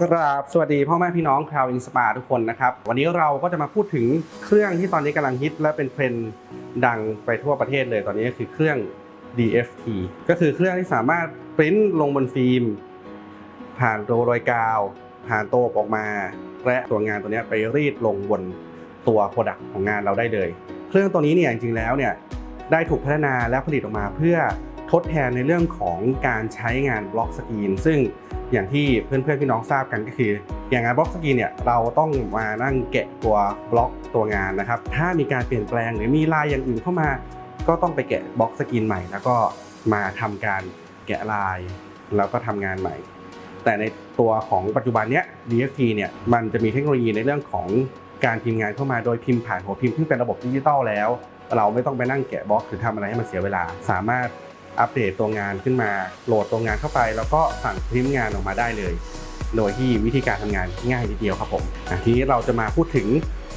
กราบสวัสดีพ่อแม่พี่น้องคราวอินสปาทุกคนนะครับ วันนี้เราก็จะมาพูดถึงเครื่องที่ตอนนี้กำลังฮิตและเป็นเทรนด์ดังไปทั่วประเทศเลยตอนนี้ก็คือเครื่อง DFT ก็คือเครื่องที่สามารถปริ้นลงบนฟิล์ม ผ่านตัวโรยกาว ผ่านโตัวออกมา และตัวงานตัวนี้ไปรีดลงบนตัวโปรดักต์ของงานเราได้เลย เครื่องตัวนี้เนี่ยจริงๆแล้วเนี่ยได้ถูกพัฒนาและผลิตออกมาเพื่อ ทดแทนในเรื่องของการใช้งานบล็อกสกรีนซึ่งอย่างที่เพื่อนๆพี่น้องทราบกันก็คือ อย่างงานบล็อกสกรีนเนี่ยเราต้องมานั่งแกะตัวบล็อกตัวงานนะครับ ถ้ามีการเปลี่ยนแปลงหรือมีลายอย่างอื่นเข้ามา ก็ต้องไปแกะบล็อกสกรีนใหม่ แล้วก็มาทำการแกะลายแล้วก็ทำงานใหม่ แต่ในตัวของปัจจุบันเนี้ย DFT เนี่ยมันจะมีเทคโนโลยีในเรื่องของการพิมพ์งานเข้ามาโดยพิมพ์ผ่านหัวพิมพ์ที่เป็นระบบดิจิตอลแล้ว เราไม่ต้องไปนั่งแกะบล็อกหรือทำอะไรให้มันเสียเวลาสามารถ อัปเดตตัวงานขึ้นมา โหลดตัวงานเข้าไป แล้วก็สั่งพิมพ์งานออกมาได้เลย โดยที่วิธีการทำงานง่ายนิดเดียวครับผมทีนี้เราจะมาพูดถึง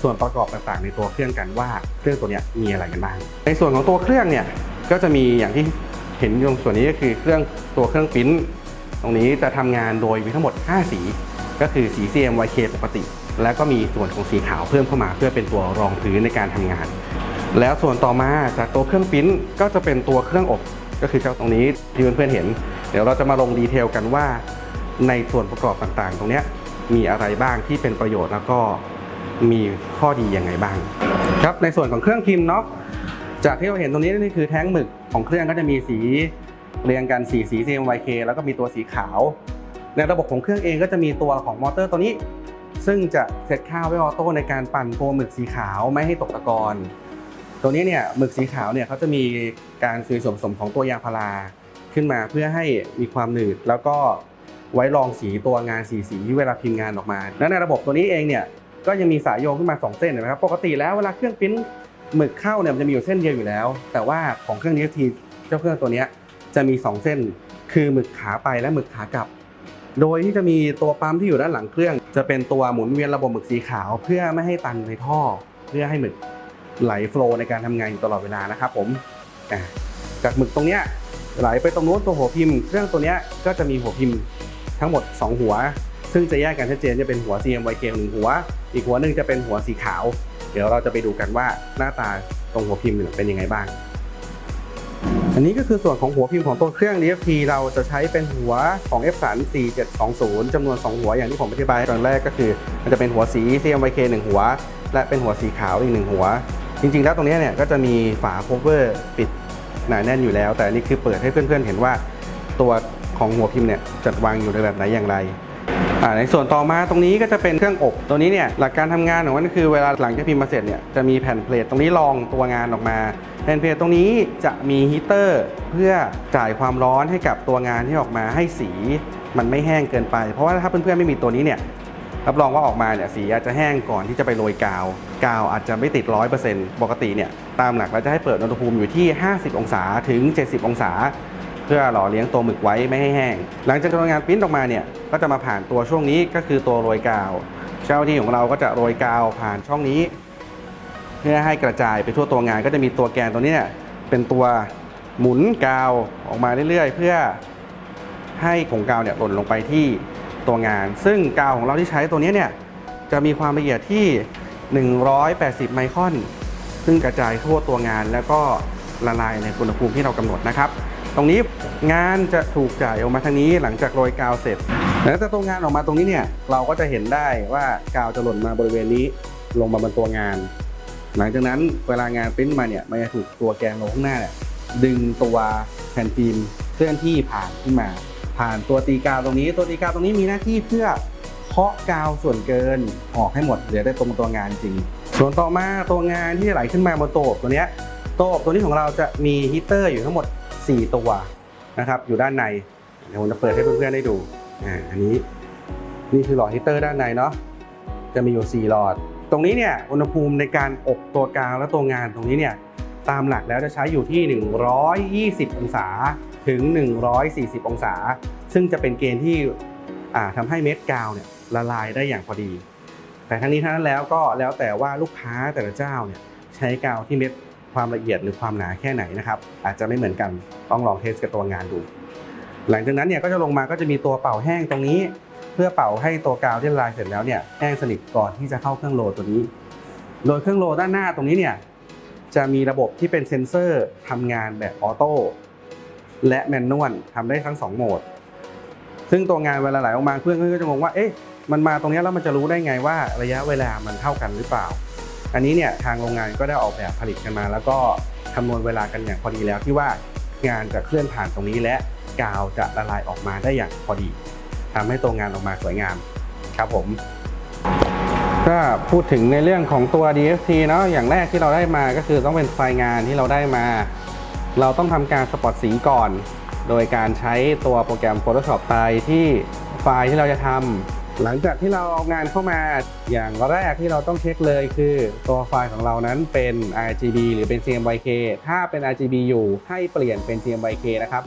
ส่วนประกอบต่างๆ ในตัวเครื่องกันว่าเครื่องตัวนี้มีอะไรกันบ้าง ในส่วนของตัวเครื่องเนี่ยก็จะมีอย่างที่เห็นตรงส่วนนี้ก็คือเครื่องตัวเครื่องปิ้นตรงนี้จะทำงานโดยมีทั้งหมด 5 สี ก็คือสี CMYK ปกติ แล้วก็มีส่วนของสีขาวเพิ่มเข้ามา เพื่อเป็นตัวรองพื้นในการทำงาน แล้วส่วนต่อมาจากตัวเครื่องปิ้นก็จะเป็นตัวเครื่องอบ ก็คือเจ้าตรงนี้ที่เพื่อนๆเห็น เดี๋ยวเราจะมาลงดีเทลกันว่า ในส่วนประกอบต่างๆ ตรงนี้มีอะไรบ้างที่เป็นประโยชน์แล้วก็มีข้อดียังไงบ้าง ครับในส่วนของเครื่องพิมพ์เนาะจากที่เราเห็นตรงนี้นี่คือแท้งหมึกของเครื่องก็จะมีสีเรียงกันสีสี CMYK แล้วก็มีตัวสีขาว ในระบบของเครื่องเองก็จะมีตัวของมอเตอร์ตัวนี้ ซึ่งจะเซตค่าไว้ออโต้ในการปั่นตัวหมึกสีขาวไม่ให้ตกตะกอน ตัวนี้เนี่ยหมึกสีขาวเนี่ยเขาจะมีการซื้อส่วนผสมของตัวยางพาราขึ้นมาเพื่อให้มีความหนืด แล้วก็ไว้รองสีตัวงานสีสีเวลาพิมพ์งานออกมา และในระบบตัวนี้เองเนี่ยก็ยังมีสายโยงขึ้นมา 2 เส้นนะครับปกติแล้วเวลาเครื่องปริ้นหมึกเข้าเนี่ยมันจะมีอยู่เส้นเดียวอยู่แล้ว แต่ว่าของเครื่อง DFT เจ้าเครื่องตัวนี้จะมี 2 เส้น คือหมึกขาไปและหมึกขากลับ โดยที่จะมีตัวปั๊มที่อยู่ด้านหลังเครื่อง จะเป็นตัวหมุนเวียนระบบหมึกสีขาว เพื่อไม่ให้ตันในท่อ เพื่อให้หมึก ไหลโฟล์ในการทำงานอยู่ตลอดเวลานะครับผมจากหมึกตรงเนี้ยไหลไปตรงนู้นตัวหัวพิมพ์ เครื่องตัวเนี้ยก็จะมีหัวพิมพ์ทั้งหมด 2 หัว ซึ่งจะแยกกันชัดเจนจะเป็นหัว CMYK หนึ่งหัว อีกหัวหนึ่งจะเป็นหัวสีขาว เดี๋ยวเราจะไปดูกันว่าหน้าตาตรงหัวพิมพ์เป็นยังไงบ้าง อันนี้ก็คือส่วนของหัวพิมพ์ของตัวเครื่อง DFT เราจะใช้เป็นหัวของ f 3 4720จำนวน 2 หัวอย่างที่ผมอธิบายตอนแรกก็คือ มันจะเป็นหัวสี CMYK 1 หัว และเป็นหัวสีขาวอีก 1 หัว จริง ๆ แล้วตรงนี้เนี่ยก็จะมีฝา cover ปิดหนาแน่นอยู่แล้ว แต่อันนี้คือเปิดให้เพื่อนๆเห็นว่าตัวของหัวพิมพ์เนี่ยจัดวางอยู่ในแบบไหนอย่างไร ในส่วนต่อมาตรงนี้ก็จะเป็นเครื่องอบตัวนี้เนี่ยหลักการทำงานของมันก็คือเวลาหลังจากพิมพ์มาเสร็จเนี่ยจะมีแผ่นเพลทตรงนี้รองตัวงานออกมาแผ่นเพลทตรงนี้จะมีฮีเตอร์เพื่อจ่ายความร้อนให้กับตัวงานที่ออกมาให้สีมันไม่แห้งเกินไป เพราะว่าถ้าเพื่อนๆไม่มีตัวนี้เนี่ยรับรองว่าออกมาเนี่ยสีอาจจะแห้งก่อนที่จะไปโรยกาว กาวอาจจะไม่ติด 100%ปกติเนี่ยตามหลักเราจะให้เปิดอุณหภูมิอยู่ที่ 50 องศาถึง 70 องศา เพื่อหล่อเลี้ยงตัวหมึกไว้ไม่ให้แห้ง หลังจากตัวงานปิ้นออกมาเนี่ยก็จะมาผ่านตัวช่วงนี้ก็คือตัวโรยกาว เจ้าหน้าที่ของเราก็จะโรยกาวผ่านช่องนี้ เพื่อให้กระจายไปทั่วตัวงาน ก็จะมีตัวแกนตัวนี้เนเป็นตัวหมุนกาวออกมาเรื่อยๆ เพื่อให้ผงกาวเนี่ยหล่นลงไปที่ตัวงาน ซึ่งกาวของเราที่ใช้ตัวนี้เนี่ยจะมีความละเอียดที่ 180 ไมครอน ซึ่งกระจายทั่วตัวงานแล้วก็ละลายในอุณหภูมิที่เรากำหนดนะครับ ตรงนี้งานจะถูกจ่ายออกมาทางนี้หลังจากโรยกาวเสร็จแล้วจากตัวงานออกมาตรงนี้เนี่ยเราก็จะเห็นได้ว่ากาวจะหล่นมาบริเวณนี้ลงมาบนตัวงาน หลังจากนั้นเวลางานปริ้นมาเนี่ยมันจะถูกตัวแกนโลข้างหน้าเนี่ยดึงตัวแผ่นฟิล์มเคลื่อนที่ผ่านขึ้นมา ผ่านตัวตีกาวตรงนี้ ตัวตีกาวตรงนี้มีหน้าที่เพื่อเคาะกาวส่วนเกินออกให้หมดเหลือได้ตรงตัวงานจริง ส่วนต่อมาตัวงานที่จะไหลขึ้นมาบนโต๊ะตัวเนี้ยโต๊ะตัวนี้ของเราจะมีฮีเตอร์อยู่ทั้งหมด 4 ตัวนะครับ อยู่ด้านในเดี๋ยวผมจะเปิดให้เพื่อนๆได้ดูอ่าอันนี้นี่คือหลอดฮีเตอร์ด้านในเนาะจะมีอยู่ 4 หลอด ตรงนี้เนี่ยอุณหภูมิในการอบตัวกลาวและตัวงานตรงนี้เนี่ยตามหลักแล้วจะใช้อยู่ที่ 120 องศาถึง 140 องศา ซึ่งจะเป็นเกณฑ์ที่อ่าทำให้เม็ดกาวเนี่ยละลายได้อย่างพอดี แต่ทั้งนี้ทั้งนั้นแล้วก็แล้วแต่ว่าลูกค้าแต่ละเจ้าเนี่ยใช้กาวที่เม็ด ความละเอียดหรือความหนาแค่ไหนนะครับ อาจจะไม่เหมือนกันต้องลองเทสกับตัวงานดู หลังจากนั้นเนี่ยก็จะลงมาก็จะมีตัวเป่าแห้งตรงนี้ เพื่อเป่าให้ตัวกาวที่ละลายเสร็จแล้วเนี่ยแห้งสนิทก่อนที่จะเข้าเครื่องโหลดตัวนี้ โดยเครื่องโหลดด้านหน้าตรงนี้เนี่ยจะมีระบบที่เป็นเซ็นเซอร์ทำงานแบบออโต้และแมนนวลทำได้ทั้งสองโหมด ซึ่งตัวงานเวลาไหลออกมาเพื่อนก็จะงงว่า เอ๊ะ มันมาตรงนี้แล้วมันจะรู้ได้ไงว่าระยะเวลามันเท่ากันหรือเปล่า อันนี้เนี่ยทางโรงงานก็ได้ออกแบบผลิตกันมา แล้วก็คำนวณเวลากันอย่างพอดีแล้วที่ว่างานจะเคลื่อนผ่านตรงนี้และกาวจะละลายออกมาได้อย่างพอดีทำให้ตัวงานออกมาสวยงามครับผมก็พูดถึงในเรื่องของตัว DFT เนาะอย่างแรกที่เราได้มาก็คือต้องเป็นไฟล์งานที่เราได้มา เราต้องทำการสปอตสีก่อน โดยการใช้ตัวโปรแกรม Photoshop ไปที่ไฟล์ที่เราจะทำ หลังจากที่เราเอางานเข้ามาอย่างแรกที่เราต้องเช็คเลยคือตัวไฟล์ของเรานั้นเป็น RGB หรือเป็น CMYK ถ้าเป็น RGB อยู่ให้เปลี่ยนเป็น CMYK นะครับ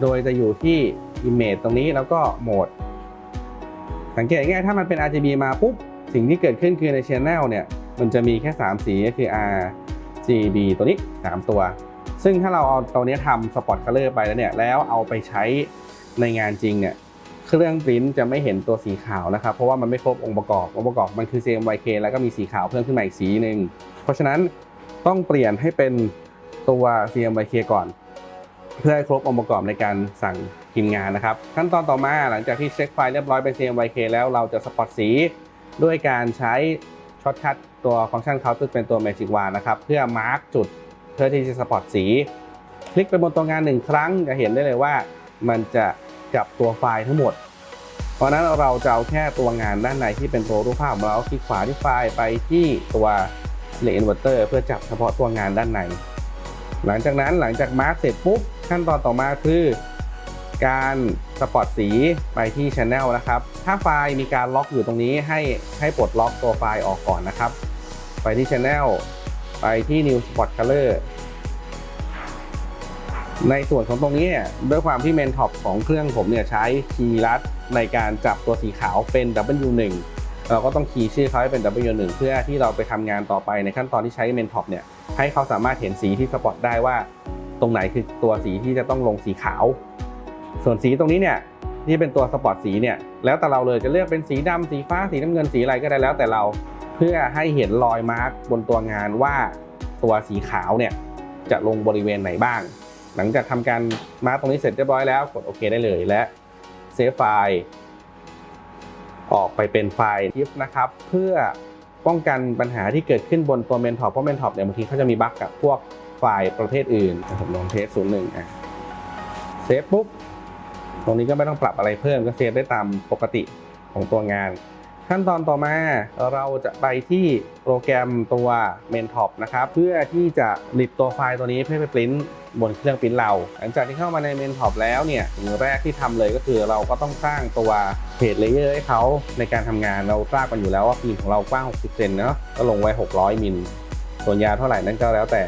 โดยจะอยู่ที่ Image ตรงนี้แล้วก็โหมด สังเกตง่ายๆถ้ามันเป็น RGB มาปุ๊บ สิ่งที่เกิดขึ้นคือใน Channel เนี่ย มันจะมีแค่ 3 สีก็คือ R G B ตัวนี้ 3 ตัว ซึ่งถ้าเราเอาตัวนี้ทำ Spot Color ไปแล้วเนี่ยแล้วเอาไปใช้ในงานจริงเนี่ย เครื่องปริ้นจะไม่เห็นตัวสีขาวนะครับ เพราะว่ามันไม่ครบองค์ประกอบ องค์ประกอบมันคือ CMYK แล้วก็มีสีขาวเพิ่มขึ้นมาอีกสีหนึ่ง เพราะฉะนั้นต้องเปลี่ยนให้เป็นตัว CMYK ก่อน เพื่อให้ครบองค์ประกอบในการสั่งพิมพ์งานนะครับ ขั้นตอนต่อมาหลังจากที่เช็คไฟล์เรียบร้อยเป็น CMYK แล้วเราจะสปอตสีด้วยการใช้ช็อตคัทตัวฟังก์ชันเขาซึ่งเป็นตัว Magic Wand นะครับเพื่อมาร์กจุดเพื่อที่จะสปอตสี คลิกไปบนตัวงานหนึ่งครั้งจะเห็นได้เลยว่ามันจะ จับตัวไฟล์ทั้งหมด เพราะนั้นเราจะเอาแค่ตัวงานด้านในที่เป็นตัวรูปภาพของเราคลิกขวาที่ไฟล์ไปที่ตัว Select Inverter เพื่อจับเฉพาะตัวงานด้านใน หลังจากนั้นหลังจากมาร์กเสร็จปุ๊บขั้นตอนต่อมาคือ การสปอตสีไปที่ Channel นะครับ ถ้าไฟล์มีการล็อกอยู่ตรงนี้ให้ให้ปลดล็อกตัวไฟล์ออกก่อนนะครับ ไปที่ Channel ไปที่ New Spot Color ในส่วนของตรงนี้เนี่ยด้วยความที่เมนท็อปของเครื่องผมเนี่ยใช้คีย์ลัดในการจับตัวสีขาวเป็น W1 เราก็ต้องคีย์ชื่อเขาให้เป็น W1 เพื่อที่เราไปทำงานต่อไปในขั้นตอนที่ใช้เมนท็อปเนี่ยให้เขาสามารถเห็นสีที่สปอตได้ว่า ตรงไหนคือตัวสีที่จะต้องลงสีขาว ส่วนสีตรงนี้เนี่ยที่เป็นตัวสปอตสีเนี่ยแล้วแต่เราเลยจะเลือกเป็นสีดำสีฟ้าสีน้ำเงินสีอะไรก็ได้แล้วแต่เราเพื่อให้เห็นรอยมาร์กบนตัวงานว่าตัวสีขาวเนี่ยจะลงบริเวณไหนบ้าง หลังจากทำการมาร์กตรงนี้เสร็จเรียบร้อยแล้วกดโอเคได้เลยและเซฟไฟล์ออกไปเป็นไฟล์ TIFF นะครับ เพื่อป้องกันปัญหาที่เกิดขึ้นบนตัวเมนท็อปเพราะเมนท็อปเนี่ยบางทีเขาจะมีบั๊กกับพวกไฟล์ประเภทอื่นผมลองเทสศูนย์หนึ่งอะเซฟปุ๊บ ตรงนี้ก็ไม่ต้องปรับอะไรเพิ่มก็เซฟได้ตามปกติของตัวงาน ขั้นตอนต่อมาเราจะไปที่โปรแกรมตัว m e n t o p นะครับ เพื่อที่จะลิดตัวไฟล์ตัวนี้เพื่อไปปริ้นบนเครื่องปริ้นเรา หลังจากที่เข้ามาใน m e n t o p แล้วเนี่ยสิ่งแรกที่ทำเลยก็คือเราก็ต้องสร้างตัวเพจเลเยอร์ให้เขาในการทำงานเราทราบกันอยู่แล้วว่าฟิล์มของเรากว้าง 60 เซนเนาะก็ลงไว้ 600 มิลส่วนยาวเท่าไหร่นั่นก็แล้วแต่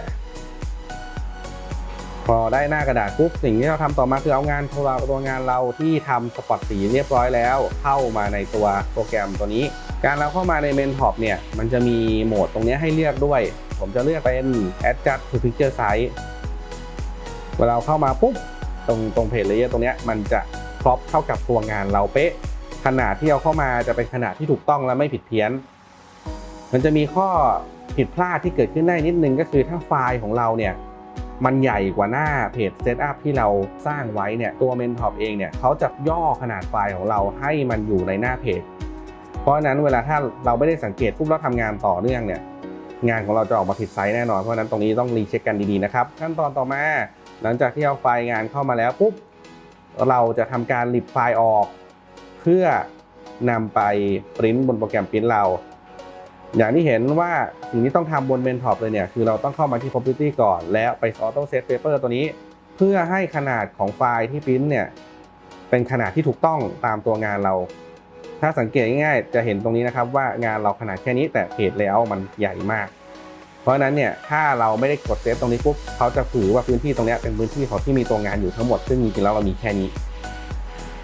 พอได้หน้ากระดาษปุ๊บสิ่งที่เราทำต่อมาคือเอางานตัวเราตัวงานเราที่ทำสปอตสีเรียบร้อยแล้ว เข้ามาในตัวโปรแกรมตัวนี้ การเราเข้ามาในเมนท็อปเนี่ยมันจะมีโหมดตรงนี้ให้เลือกด้วย ผมจะเลือกเป็น adjust to picture size เวลาเราเข้ามาปุ๊บตรงตรงเพจเลเยอร์ตรงนี้มันจะครอปเข้ากับตัวงานเราเป๊ะขนาดที่เอาเข้ามาจะเป็นขนาดที่ถูกต้องและไม่ผิดเพี้ยน มันจะมีข้อผิดพลาดที่เกิดขึ้นได้นิดนึงก็คือถ้าไฟล์ของเราเนี่ย มันใหญ่กว่าหน้าเพจเซตอัพที่เราสร้างไว้เนี่ยตัวเมนท็อปเองเนี่ยเขาจะย่อขนาดไฟล์ของเราให้มันอยู่ในหน้าเพจ เพราะฉะนั้นเวลาถ้าเราไม่ได้สังเกตปุ๊บเราทำงานต่อเนื่องเนี่ยงานของเราจะออกมาผิดไซส์แน่นอนเพราะนั้นตรงนี้ต้องรีเช็คกันดีๆนะครับขั้นตอนต่อมาหลังจากที่เอาไฟล์งานเข้ามาแล้วปุ๊บเราจะทำการลิบไฟล์ออก เพื่อนำไปปริ้นบนโปรแกรมปริ้นเรา อย่างที่เห็นว่าสิ่งที่ต้องทำบนเมนท็อปเลยเนี่ย คือเราต้องเข้ามาที่ property ก่อน แล้วไป auto set paper ตัวนี้ เพื่อให้ขนาดของไฟล์ที่ปริ้นเนี่ย เป็นขนาดที่ถูกต้องตามตัวงานเรา ถ้าสังเกตง่ายๆ จะเห็นตรงนี้นะครับว่างานเราขนาดแค่นี้แต่เพจเลเยอร์มันใหญ่มาก เพราะฉะนั้นเนี่ยถ้าเราไม่ได้กดเซฟตรงนี้ปุ๊บเขาจะถือว่าพื้นที่ตรงนี้เป็นพื้นที่ของที่มีตัวงานอยู่ทั้งหมด ซึ่งจริงๆแล้วเรามีแค่นี้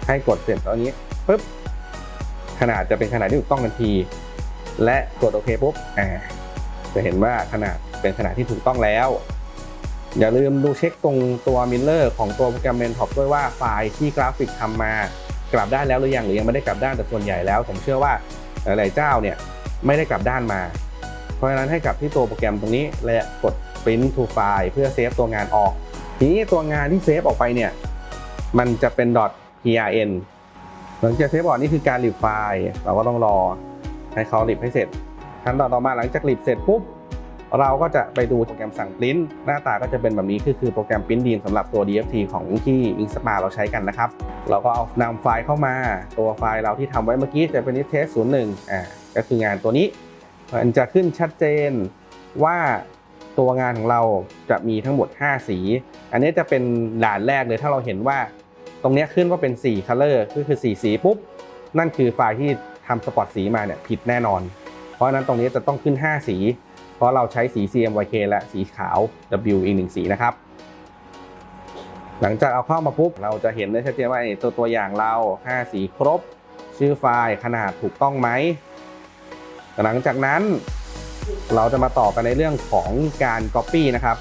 ให้กดเสร็จตรงนี้ปุ๊บขนาดจะเป็นขนาดที่ถูกต้องทันที และกดโอเคปุ๊บอ่าจะเห็นว่าขนาดเป็นขนาดที่ถูกต้องแล้ว อย่าลืมดูเช็คตรงตัวมิลเลอร์ของตัวโปรแกรมเมนท็อปด้วยว่าไฟล์ที่กราฟิกทำมากลับด้านแล้วหรือยังหรือยังไม่ได้กลับด้านแต่ส่วนใหญ่แล้ว ผมเชื่อว่าหลายๆเจ้าเนี่ยไม่ได้กลับด้านมา เพราะฉะนั้นให้กลับที่ตัวโปรแกรมตรงนี้และกด print to file เพื่อเซฟตัวงานออก ทีนี้ตัวงานที่เซฟออกไปเนี่ยมันจะเป็น .prn หลังจากเซฟออกนี่คือการรีบไฟล์เราก็ต้องรอ ให้เขารีบให้เสร็จ ขั้นตอนต่อมาหลังจากรีบเสร็จปุ๊บเราก็จะไปดูโปรแกรมสั่งปริ้นหน้าตาก็จะเป็นแบบนี้คือคือโปรแกรมปริ้นดีนสำหรับตัว DFT ของที่ Inkspa เราใช้กันนะครับ เราก็เอานำไฟล์เข้ามา ตัวไฟล์เราที่ทำไว้เมื่อกี้จะเป็น test 01อ่าก็คืองานตัวนี้มันจะขึ้นชัดเจนว่าตัวงานของเราจะมีทั้งหมด 5 สี อันนี้จะเป็นด่านแรกเลยถ้าเราเห็นว่า ตรงนี้ขึ้นว่าเป็น4 color ก็คือ 4 สีปุ๊บ นั่นคือไฟล์ที่ ทำสปอตสีมาเนี่ยผิดแน่นอน เพราะฉะนั้นตรงนี้จะต้องขึ้น 5 สี เพราะเราใช้สี CMYK และสีขาว W อีกหนึ่งสีนะครับ หลังจากเอาเข้ามาปุ๊บ เราจะเห็นได้ชัดเจนว่าตัวตัวอย่างเรา 5 สีครบ ชื่อไฟล์ขนาดถูกต้องไหม หลังจากนั้นเราจะมาต่อกันในเรื่องของการ Copy นะครับ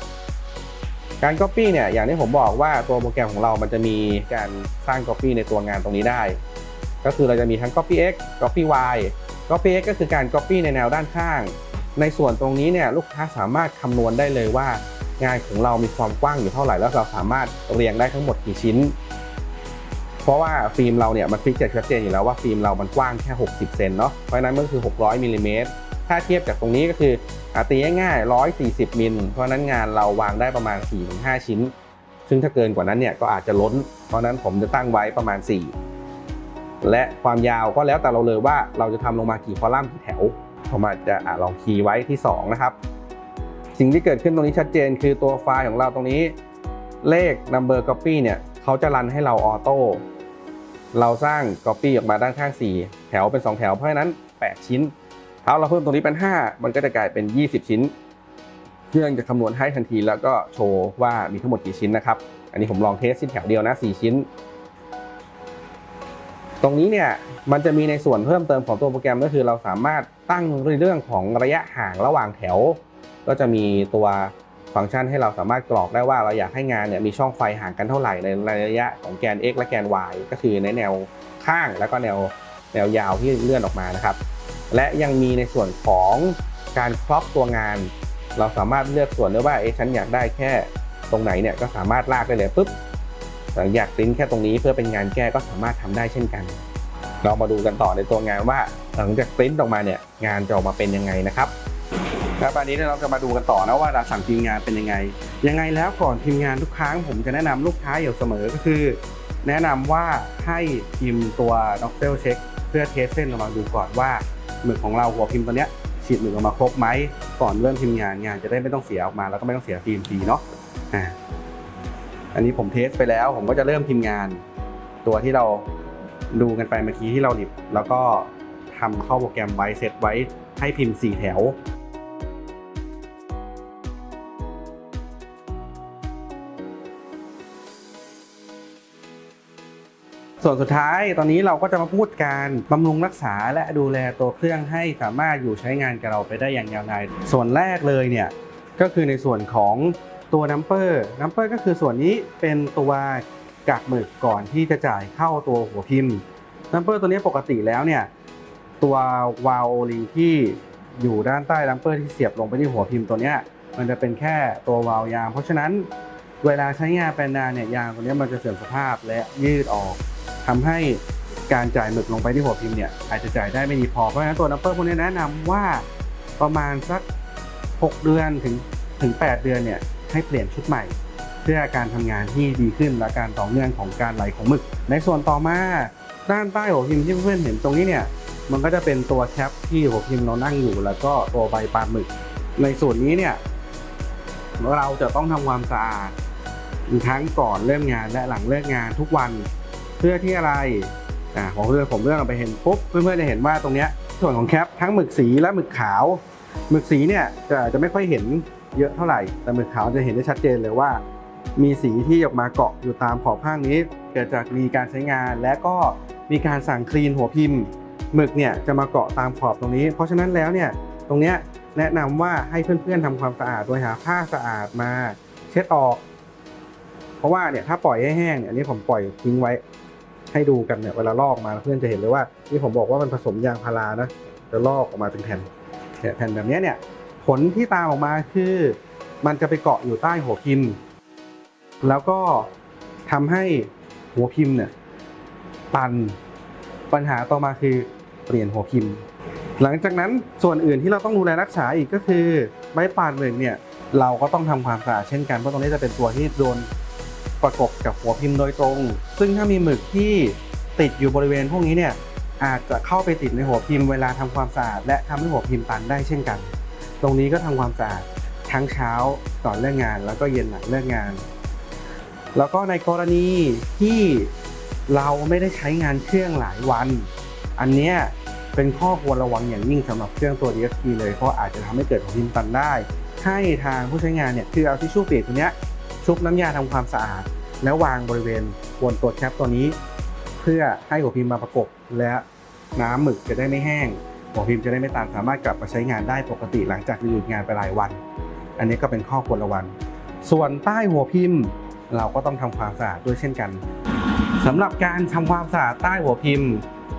การ Copy เนี่ยอย่างที่ผมบอกว่าตัวโปรแกรมของเรามันจะมีการสร้าง Copy ในตัวงานตรงนี้ได้ ก็คือเราจะมีทั้ง Copy X Copy Y Copy X ก็คือการ Copy ในแนวด้านข้าง ในส่วนตรงนี้เนี่ยลูกค้าสามารถคำนวณได้เลยว่า งานของเรามีความกว้างอยู่เท่าไหร่แล้วเราสามารถเรียงได้ทั้งหมดกี่ชิ้น เพราะว่าฟิล์มเราเนี่ยมันฟิกเจชัดเจนอยู่แล้วว่าฟิล์มเรามันกว้างแค่ 60 เซนเนาะเพราะนั้นมันก็คือ 600มิลลิเมตรถ้าเทียบจากตรงนี้ก็คืออาตีง่ายๆ140มิลเพราะนั้นงานเราวางได้ประมาณ 4-5 ชิ้น ซึ่งถ้าเกินกว่านั้นเนี่ยก็อาจจะล้น เพราะนั้นผมจะตั้งไว้ประมาณ 4 และความยาวก็แล้วแต่เราเลยว่าเราจะทำลงมากี่คอลัมน์กี่แถวผมอาจจะลองคีย์ไว้ที่ 2 นะครับ สิ่งที่เกิดขึ้นตรงนี้ชัดเจนคือตัวไฟล์ของเราตรงนี้ เลข number copy เนี่ยเขาจะรันให้เราออโต้เราสร้าง copy ออกมาด้านข้าง 4 แถวเป็น 2 แถวเพราะฉะนั้น 8 ชิ้นเอาเราเพิ่มตรงนี้เป็น 5 มันก็จะกลายเป็น 20 ชิ้น เครื่องจะคำนวณให้ทันทีแล้วก็โชว์ว่ามีทั้งหมดกี่ชิ้นนะครับ อันนี้ผมลองเทสที่แถวเดียวนะ 4 ชิ้น ตรงนี้เนี่ยมันจะมีในส่วนเพิ่มเติมของตัวโปรแกรมก็คือเราสามารถตั้งเรื่องของระยะห่างระหว่างแถว ก็จะมีตัวฟังก์ชันให้เราสามารถกรอกได้ว่าเราอยากให้งานเนี่ยมีช่องไฟห่างกันเท่าไหร่ในระยะของแกน x และแกน y ก็คือในแนวข้างแล้วก็แนวแนวยาวที่เลื่อนออกมานะครับ และยังมีในส่วนของการครอปตัวงาน เราสามารถเลือกส่วนได้ว่าเอ๊ะฉันอยากได้แค่ตรงไหนเนี่ยก็สามารถลากได้เลยปุ๊บ อยากปริ้นแค่ตรงนี้เพื่อเป็นงานแก้ก็สามารถทำได้เช่นกัน เรามาดูกันต่อในตัวงานว่าหลังจากปริ้นออกมาเนี่ยงานจะออกมาเป็นยังไงนะครับครับอันนี้เราจะมาดูกันต่อนะว่าเราสั่งพิมงานเป็นยังไง ยังไงแล้วก่อนพิมงานทุกครั้งผมจะแนะนำลูกค้าอยู่เสมอก็คือ แนะนำว่าให้พิมพ์ตัวด็อกเซลเช็คเพื่อเทสเส้นออกมาดูก่อนว่าหมึกของเราหัวพิมพ์ตัวเนี้ยฉีดหมึกออกมาครบไหมก่อนเริ่มพิมงานงานจะได้ไม่ต้องเสียออกมาแล้วก็ไม่ต้องเสียฟิมฟรีเนาะอ่า อันนี้ผมเทสไปแล้ว ผมก็จะเริ่มพิมพ์งาน ตัวที่เราดูกันไปเมื่อกี้ที่เราดิบ แล้วก็ทำเข้าโปรแกรมไว้เซตไว้ให้พิมพ์ 4 แถวส่วนสุดท้ายตอนนี้เราก็จะมาพูดการบำรุงรักษาและดูแลตัวเครื่องให้สามารถอยู่ใช้งานกับเราไปได้อย่างยาวนานส่วนแรกเลยเนี่ยก็คือในส่วนของ ตัวนัมเปอร์นัมเปอร์ก็คือส่วนนี้เป็นตัวกักหมึกก่อนที่จะจ่ายเข้าตัวหัวพิมพ์นัมเปอร์ตัวนี้ปกติแล้วเนี่ยตัววาลลิงที่อยู่ด้านใต้นัมเปอร์ที่เสียบลงไปที่หัวพิมพ์ตัวเนี้ยมันจะเป็นแค่ตัววาลยาง เพราะฉะนั้นเวลาใช้งานไปนานเนี่ยยางตัวนี้มันจะเสื่อมสภาพและยืดออกทำให้การจ่ายหมึกลงไปที่หัวพิมพ์เนี่ยอาจจะจ่ายได้ไม่ดีพอเพราะฉะนั้นตัวนัมเปอร์พวกนี้แนะนำว่าประมาณสัก 6 เดือนถึงถึง 8 เดือนเนี่ย ให้เปลี่ยนชุดใหม่ เพื่อการทำงานที่ดีขึ้นและการต่อเนื่องของการไหลของหมึก ในส่วนต่อมาด้านใต้หัวพิมพ์ที่เพื่อนเห็นตรงนี้เนี่ยมันก็จะเป็นตัวแคปที่หัวพิมพ์เรานั่งอยู่ แล้วก็ตัวใบปลาหมึก ในส่วนนี้เนี่ยเราจะต้องทำความสะอาดทั้งก่อนเริ่มงานและหลังเลิกงานทุกวันเพื่อที่อะไรอ่าของเพื่อนผมเลื่อนออกไปเห็นปุ๊บเพื่อนๆจะเห็นว่าตรงเนี้ยส่วนของแคปทั้งหมึกสีและหมึกขาว หมึกสีเนี่ยจะจะไม่ค่อยเห็น เยอะเท่าไหร่ แต่หมึกขาวจะเห็นได้ชัดเจนเลยว่า มีสีที่ออกมาเกาะอยู่ตามขอบข้างนี้ เกิดจากมีการใช้งาน และก็มีการสั่งคลีนหัวพิมพ์หมึกเนี่ยจะมาเกาะตามขอบตรงนี้ เพราะฉะนั้นแล้วเนี่ยตรงเนี้ยแนะนำว่าให้เพื่อนๆทำความสะอาดโดยหาผ้าสะอาดมาเช็ดออก เพราะว่าเนี่ยถ้าปล่อยให้แห้งเนี่ยอันนี้ผมปล่อยทิ้งไว้ใให้ดูกันเนี่ยเวลาลอกมาเพื่อนจะเห็นเลยว่า ที่ผมบอกว่ามันผสมยางพารานะจะลอกออกมาเป็นแผ่นเนี่ยแผ่นแบบเนี้ยเนี่ย ผลที่ตามออกมาคือมันจะไปเกาะอยู่ใต้หัวพิมพ์ แล้วก็ทำให้หัวพิมพ์เนี่ยตันปัญหาต่อมาคือเปลี่ยนหัวพิมพ์ หลังจากนั้นส่วนอื่นที่เราต้องดูแลรักษาอีกก็คือไม้ปานหมึกเนี่ยเราก็ต้องทำความสะอาดเช่นกันเพราะตรงนี้จะเป็นตัวที่โดนประกบกับหัวพิมพ์โดยตรง ซึ่งถ้ามีหมึกที่ติดอยู่บริเวณพวกนี้เนี่ยอาจจะเข้าไปติดในหัวพิมพ์เวลาทำความสะอาดและทำให้หัวพิมพ์ตันได้เช่นกัน รงนี้ก็ทำความสะอาดทั้งเช้าก่อนเลิกงาน แล้วก็เย็นหลังเลิกงาน แล้วก็ในกรณีที่เราไม่ได้ใช้งานเครื่องหลายวัน อันเนี้ยเป็นข้อควรระวังอย่างยิ่งสำหรับเครื่องตัว DSP เลยเพราะอาจจะทำให้เกิดหัวพิมพ์ตันได้ ให้ทางผู้ใช้งานเนี่ยคือเอาทิชชู่เปียกตัวเนี้ยชุบน้ำยาทำความสะอาด แล้ววางบริเวณบนตัวแคปตัวนี้ เพื่อให้หัวพิมพ์มาประกบและน้ำหมึกจะได้ไม่แห้ง หัวพิมพ์จะได้ไม่ตันสามารถกลับมาใช้งานได้ปกติหลังจากหยุดงานไปหลายวัน อันนี้ก็เป็นข้อควรระวัง ส่วนใต้หัวพิมพ์เราก็ต้องทำความสะอาดด้วยเช่นกันสำหรับการทำความสะอาดใต้หัวพิมพ์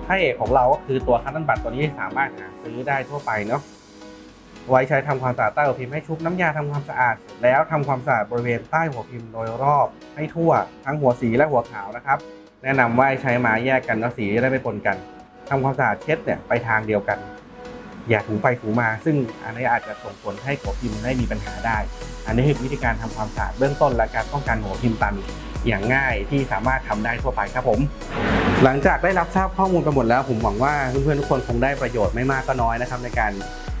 พระเอกของเราก็คือตัวคัตเติลบัตตัวนี้สามารถหาซื้อได้ทั่วไปเนาะไว้ใช้ทำความสะอาดใต้หัวพิมพ์ให้ชุบน้ำยาทำความสะอาด แล้วทำความสะอาดบริเวณใต้หัวพิมพ์โดยรอบให้ทั่วทั้งหัวสีและหัวขาวนะครับ แนะนำว่าให้ใช้ไม้แยกกันแล้วสีจะได้ไม่ปนกัน ทำความสะอาดเช็ดเนี่ยไปทางเดียวกัน อย่าถูไปถูมา ซึ่งอันนี้อาจจะส่งผลให้หัวพิมพ์ได้มีปัญหาได้ อันนี้คือวิธีการทำความสะอาดเบื้องต้นและการป้องกันหัวพิมพ์ตันอย่างง่ายที่สามารถทำได้ทั่วไปครับผม หลังจากได้รับทราบข้อมูลกันหมดแล้ว ผมหวังว่าเพื่อนๆทุกคนคงได้ประโยชน์ไม่มากก็น้อยนะครับในการ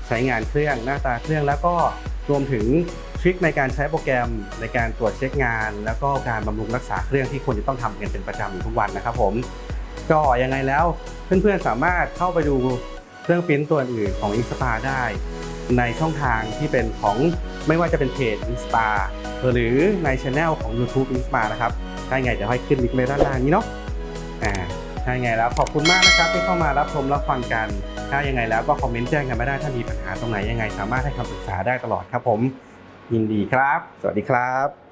ใช้งานเครื่องหน้าตาเครื่องแล้วก็รวมถึงทริคในการใช้โปรแกรมในการตรวจเช็คงาน แล้วก็การบำรุงรักษาเครื่องที่ควรจะต้องทำกันเป็นประจำอยู่ทุกวันนะครับผม ก็ยังไงแล้ว เพื่อนๆสามารถเข้าไปดูเครื่องปริ้นตัวอื่นของ i n s p a ได้ ในช่องทางที่เป็นของไม่ว่าจะเป็นเพจ i n s p a หรือในช anel ของ YouTube i n s p a นะครับถ้าไงเดี๋ยวให้ขึ้นลิงก์ไว้ด้านล่างนี้เนาะอ่าถ้าไงแล้วขอบคุณมากนะครับที่เข้ามารับชมรับฟังกัน ถ้ายังไงแล้วก็คอมเมนต์แจ้งกันมาได้ถ้ามีปัญหาตรงไหนยังไง สามารถให้คำปรึกษาได้ตลอดครับผม ยินดีครับ สวัสดีครับ